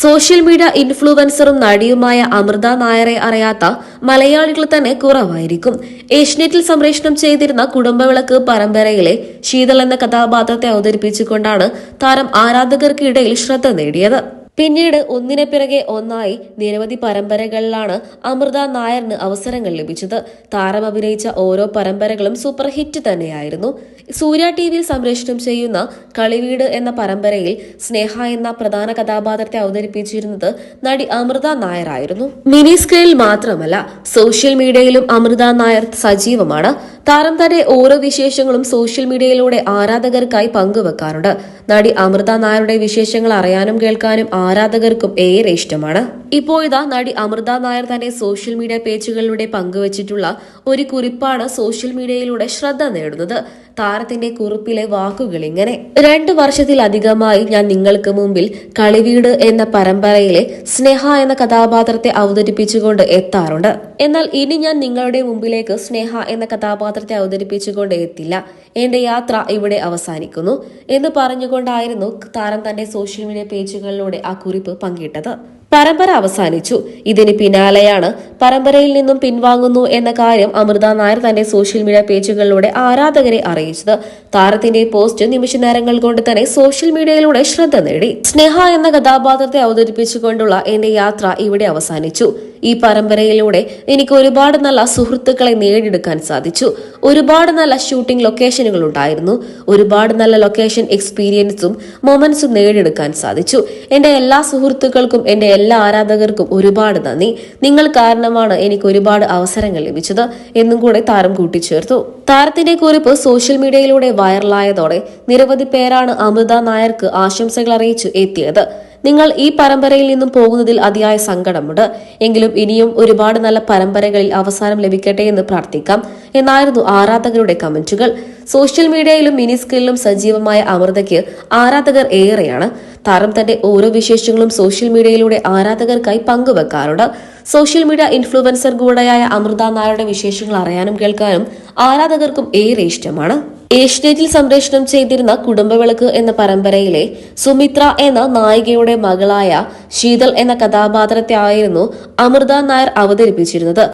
Social media ഇൻഫ്ലുവൻസറും നടിയുമായ അമൃത നായരെ അറിയാത്ത മലയാളികൾ തന്നെ കുറവായിരിക്കും. ഏഷ്യനെറ്റിൽ സംപ്രേഷണം ചെയ്തിരുന്ന കുടുംബവിളക്ക് പരമ്പരയിലെ ശീതൾ എന്ന കഥാപാത്രത്തെ അവതരിപ്പിച്ചുകൊണ്ടാണ് താരം ആരാധകർക്കിടയിൽ ശ്രദ്ധ നേടിയത്. പിന്നീട് ഒന്നിനെ പിറകെ ഒന്നായി നിരവധി പരമ്പരകളിലാണ് അമൃത നായറിന് അവസരങ്ങൾ ലഭിച്ചത്. താരം അഭിനയിച്ച ഓരോ പരമ്പരകളും സൂപ്പർ ഹിറ്റ് തന്നെയായിരുന്നു. സൂര്യ ടി വിയിൽ സംപ്രേഷണം ചെയ്യുന്ന കളിവീട് എന്ന പരമ്പരയിൽ സ്നേഹ എന്ന പ്രധാന കഥാപാത്രത്തെ അവതരിപ്പിച്ചിരുന്നത് നടി അമൃത നായർ ആയിരുന്നു. മിനി സ്ക്രീനിൽ മാത്രമല്ല സോഷ്യൽ മീഡിയയിലും അമൃത നായർ സജീവമാണ്. താരം തന്റെ ഓരോ വിശേഷങ്ങളും സോഷ്യൽ മീഡിയയിലൂടെ ആരാധകർക്കായി പങ്കുവെക്കാറുണ്ട്. നടി അമൃത നായരുടെ വിശേഷങ്ങൾ അറിയാനും കേൾക്കാനും ആരാധകർക്കും ഏറെ ഇഷ്ടമാണ്. ഇപ്പോൾ ഇതാ നടി അമൃത നായർ തന്റെ സോഷ്യൽ മീഡിയ പേജുകളിലൂടെ പങ്കുവച്ചിട്ടുള്ള ഒരു കുറിപ്പാണ് സോഷ്യൽ മീഡിയയിലൂടെ ശ്രദ്ധ നേടുന്നത്. താരത്തിന്റെ കുറിപ്പിലെ വാക്കുകൾ ഇങ്ങനെ രണ്ടു വർഷത്തിലധികമായി ഞാൻ നിങ്ങൾക്ക് മുമ്പിൽ കളിവീട് എന്ന പരമ്പരയിലെ സ്നേഹ എന്ന കഥാപാത്രത്തെ അവതരിപ്പിച്ചുകൊണ്ട് എത്താറുണ്ട്. എന്നാൽ ഇനി ഞാൻ നിങ്ങളുടെ മുമ്പിലേക്ക് സ്നേഹ എന്ന കഥാപാത്രത്തെ അവതരിപ്പിച്ചുകൊണ്ട് എത്തില്ല. എന്റെ യാത്ര ഇവിടെ അവസാനിക്കുന്നു എന്ന് പറഞ്ഞുകൊണ്ടായിരുന്നു താരം തന്റെ സോഷ്യൽ മീഡിയ പേജുകളിലൂടെ ആ കുറിപ്പ് പങ്കിട്ടത്. പരമ്പര അവസാനിച്ചു. ഇതിന് പിന്നാലെയാണ് പരമ്പരയിൽ നിന്നും പിൻവാങ്ങുന്നു എന്ന കാര്യം അമൃത നായർ തന്റെ സോഷ്യൽ മീഡിയ പേജുകളിലൂടെ ആരാധകരെ അറിയിച്ചത്. താരത്തിന്റെ പോസ്റ്റ് നിമിഷ നേരങ്ങൾ കൊണ്ട് തന്നെ സോഷ്യൽ മീഡിയയിലൂടെ ശ്രദ്ധ നേടി. സ്നേഹ എന്ന കഥാപാത്രത്തെ അവതരിപ്പിച്ചുകൊണ്ടുള്ള എന്റെ യാത്ര ഇവിടെ അവസാനിച്ചു. ഈ പരമ്പരയിലൂടെ എനിക്ക് ഒരുപാട് നല്ല സുഹൃത്തുക്കളെ നേടിയെടുക്കാൻ സാധിച്ചു. ഒരുപാട് നല്ല ഷൂട്ടിംഗ് ലൊക്കേഷനുകൾ ഉണ്ടായിരുന്നു. ഒരുപാട് നല്ല ലൊക്കേഷൻ എക്സ്പീരിയൻസും മൊമെന്റ്സും നേടിയെടുക്കാൻ സാധിച്ചു. എന്റെ എല്ലാ സുഹൃത്തുക്കൾക്കും എന്റെ എല്ലാ ആരാധകർക്കും ഒരുപാട് നന്ദി. നിങ്ങൾ കാരണമാണ് എനിക്ക് ഒരുപാട് അവസരങ്ങൾ ലഭിച്ചത് എന്നും കൂടെ താരം കൂട്ടിച്ചേർത്തു. താരത്തിന്റെ കുറിപ്പ് സോഷ്യൽ മീഡിയയിലൂടെ വൈറലായതോടെ നിരവധി പേരാണ് അമൃത നായർക്ക് ആശംസകൾ അറിയിച്ചു എത്തിയത്. നിങ്ങൾ ഈ പരമ്പരയിൽ നിന്നും പോകുന്നതിൽ അതിയായ സങ്കടമുണ്ട്. എങ്കിലും ഇനിയും ഒരുപാട് നല്ല പരമ്പരകളിൽ അവസാനം ലഭിക്കട്ടെ എന്ന് പ്രാർത്ഥിക്കാം. എന്നായിരുന്നു ആരാധകരുടെ കമന്റുകൾ. സോഷ്യൽ മീഡിയയിലും മിനി സ്ക്രീനിലും സജീവമായ അമൃതയ്ക്ക് ആരാധകർ ഏറെയാണ്. താരം തന്റെ ഓരോ വിശേഷങ്ങളും സോഷ്യൽ മീഡിയയിലൂടെ ആരാധകർക്കായി പങ്കുവെക്കാറുണ്ട്. സോഷ്യൽ മീഡിയ ഇൻഫ്ലുവൻസർ കൂടെയായ അമൃത നായരുടെ വിശേഷങ്ങൾ അറിയാനും കേൾക്കാനും ആരാധകർക്കും ഏറെ ഇഷ്ടമാണ്. ഏഷ്യനെറ്റിൽ സംപ്രേഷണം ചെയ്തിരുന്ന കുടുംബവിളക്ക് എന്ന പരമ്പരയിലെ സുമിത്ര എന്ന നായികയുടെ മകളായ ശീതൾ എന്ന കഥാപാത്രത്തെ ആയിരുന്നു അമൃത നായർ അവതരിപ്പിച്ചിരുന്നത്.